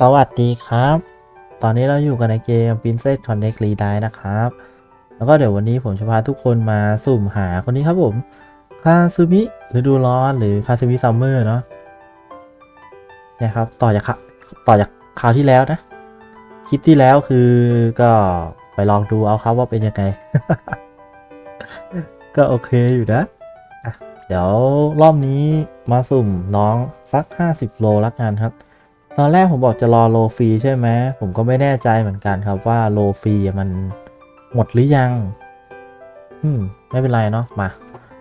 สวัสดีครับ ตอนนี้เราอยู่กันในเกม Princess Connect r e d i นะครับ แล้วก็เดี๋ยววันนี้ผมจะพาทุกคนมาสุ่มหาคนนี้ครับผม คาซูมิฤดูร้อนหรือคาซูมิซัมเมอร์เนาะนี่ยครับต่อจากต่อจากคราวที่แล้วนะ คลิปที่แล้วคือก็ไปลองดูเอาครับว่าเป็นยังไง ก็โอเคอยู่นะอะเดี๋ยวรอบนี้มาสุ่มน้องสัก 50 โลละกันครับ ตอนแรกผมบอกจะรอโลฟรีใช่ไหมผมก็ไม่แน่ใจเหมือนกันครับว่าโลฟรีมันหมดหรือยัง อืม ไม่เป็นไรเนาะมา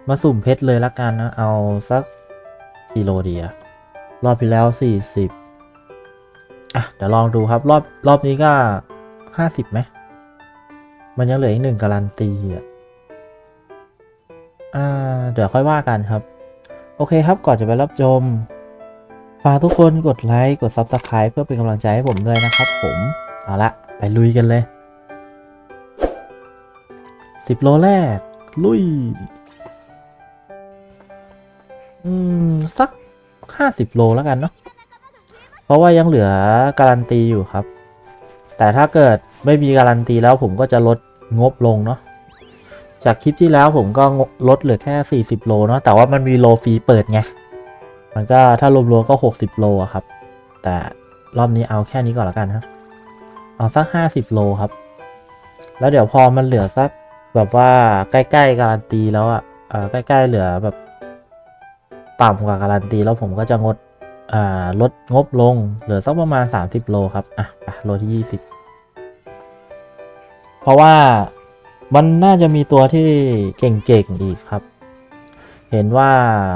มาสุ่มเพชรเลยละกันนะ เอาสักกิโลเดียรอบที่แล้ว 40 อะ เดี๋ยวลองดูครับ รอบรอบนี้ก็ 50ไหม มันยังเหลืออีกหนึ่งการันตีอะอ่า เดี๋ยวค่อยว่ากันครับ โอเคครับก่อนจะไปรับชม ฝากทุกคนกดไลค์กด Subscribe เพื่อเป็นกำลังใจให้ผมด้วยนะครับผม เอาละไปลุยกันเลย 10 โลแรก ลุย อืม สัก 50 โลแล้วกันเนาะเพราะว่ายังเหลือการันตีอยู่ครับ แต่ถ้าเกิดไม่มีการันตีแล้วผมก็จะลดงบลงเนาะจากคลิปที่แล้วผมก็ลดเหลือแค่ 40 โลเนาะแต่ว่ามันมีโลฟรีเปิดไง มันก็ถ้ารวมๆก็ 60 โลครับ แต่รอบนี้เอาแค่นี้ก่อนละกันครับ เอาสัก 50 โลครับ แล้วเดี๋ยวพอมันเหลือสักแบบว่าใกล้ๆการันตีแล้วอะใกล้ๆเหลือแบบต่ำกว่าการันตีแล้วผมก็จะงดลดงบลงเหลือสักประมาณ 30 โลครับ อะโลที่ 20 เพราะว่ามันน่าจะมีตัวที่เก่งๆอีกครับ เห็นว่า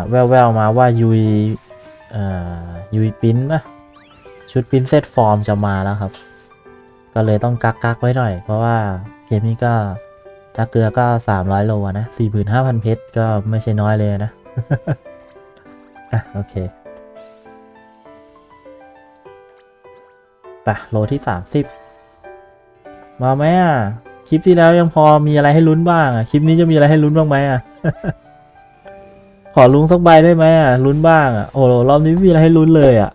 แววๆมาว่ายุยยุยปิ้นปะชุดปิ้นเซตฟอร์มจะมาแล้วครับ ก็เลยต้องกักกักๆไว้หน่อย เพราะว่าเกมนี้ก็ถ้าเกลือก็ 300 โลอะนะ 45,000 เพชรก็ไม่ใช่น้อยเลยนะ อะ โอเคไปโลที่ 30 มาไหมอะ คลิปที่แล้วยังพอมีอะไรให้ลุ้นบ้างอะ คลิปนี้จะมีอะไรให้ลุ้นบ้างไหมอะ อลุ้นสักใบได้ไหมอะลุ้นบ้างอะโอ้โหรอบนี้ไม่มีอะไรให้ลุ้นเลยอะ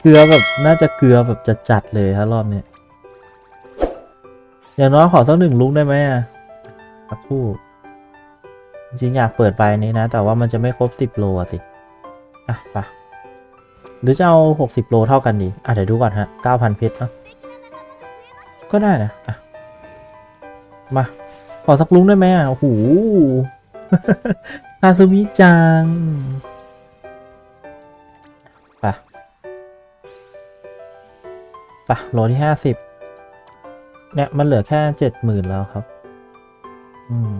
เกลือแบบน่าจะเกลือแบบจะจัดๆเลยครับรอบเนี้ยอย่างน้อยขอสักหนึ่งลุกได้ไหมอะสักครู่จริงอยากเปิดใบนี้นะ แต่ว่ามันจะไม่ครบสิบโลสิอะไปะหรือจะเอาหกสิบโลเท่ากันดีอะเดี๋ยวดูก่อนฮะเก้าพันเพชรเนาะก็ได้นะอะมาขอสักลุงได้ไหมอะโอ้โห คาซูมิจังปไปโลที่ห้าสิบเนี่ย มันเหลือแค่เจ็ดหมื่นแล้วครับ อืม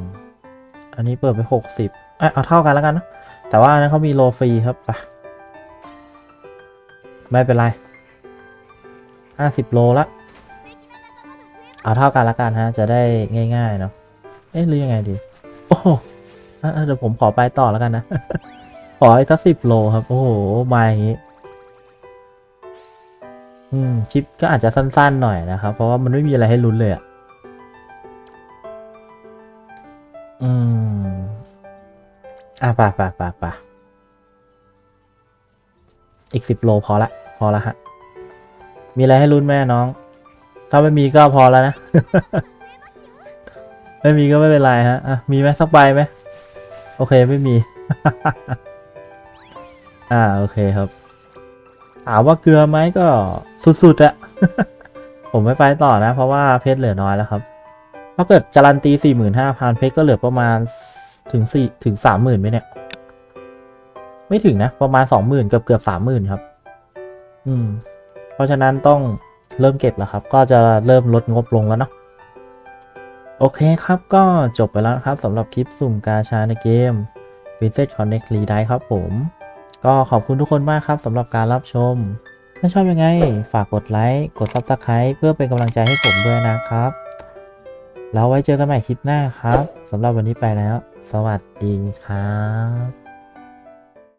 อันนี้เปิดไปหกสิบอะเอาเท่ากันแล้วกันเนะ แต่ว่านนั้นเขามีโลฟรีครับไปไม่เป็นไรห้าสิบโลละ เอาเท่ากันละกันฮะ จะได้ง่าย ๆ เนาะ เอ๊ะหรือยังไงดี โอ้ เดี๋ยวผมขอไปต่อแล้วกันนะ ขออีกสักสิบโลครับ โอ้โห มาอย่างนี้ อืมคลิปก็อาจจะสั้นๆหน่อยนะครับ เพราะว่ามันไม่มีอะไรให้ลุ้นเลยอะอืม อะป่ะป่ะป่ะป่ะอีกสิบโลพอละ พอละฮะ มีอะไรให้ลุ้นแม่น้อง ถ้าไม่มีก็พอแล้วนะ ไม่มีก็ไม่เป็นไรฮะ อะ มีไหมสักใบไหม โอเคไม่มี อ่าโอเคครับ ถามว่าเกลือไหมก็สุดๆอะผมไม่ไปต่อนะ เพราะว่าเพชรเหลือน้อยแล้วครับ ถ้าเกิดการันตีสี่หมื่นห้าพันเพชรก็เหลือประมาณถึงสี่ถึงสามหมื่นไหมเนี่ย ไม่ถึงนะ ประมาณสองหมื่นเกือบเกือบสามหมื่นครับ อืม เพราะฉะนั้นต้องเริ่มเก็บแล้วครับ ก็จะเริ่มลดงบลงแล้วเนาะ โอเคครับก็จบไปแล้วครับสำหรับคลิปสุ่มกาชาในเกม Princess Connect r e d i ครับผม ก็ขอบคุณทุกคนมากครับสำหรับการรับชม ถ้าชอบยังไง ฝากกดไลค์กด Subscribe เพื่อเป็นกำลังใจให้ผมด้วยนะครับ แล้วไว้เจอกันใหม่คลิปหน้าครับสำหรับวันนี้ไปแล้ว สวัสดีครับ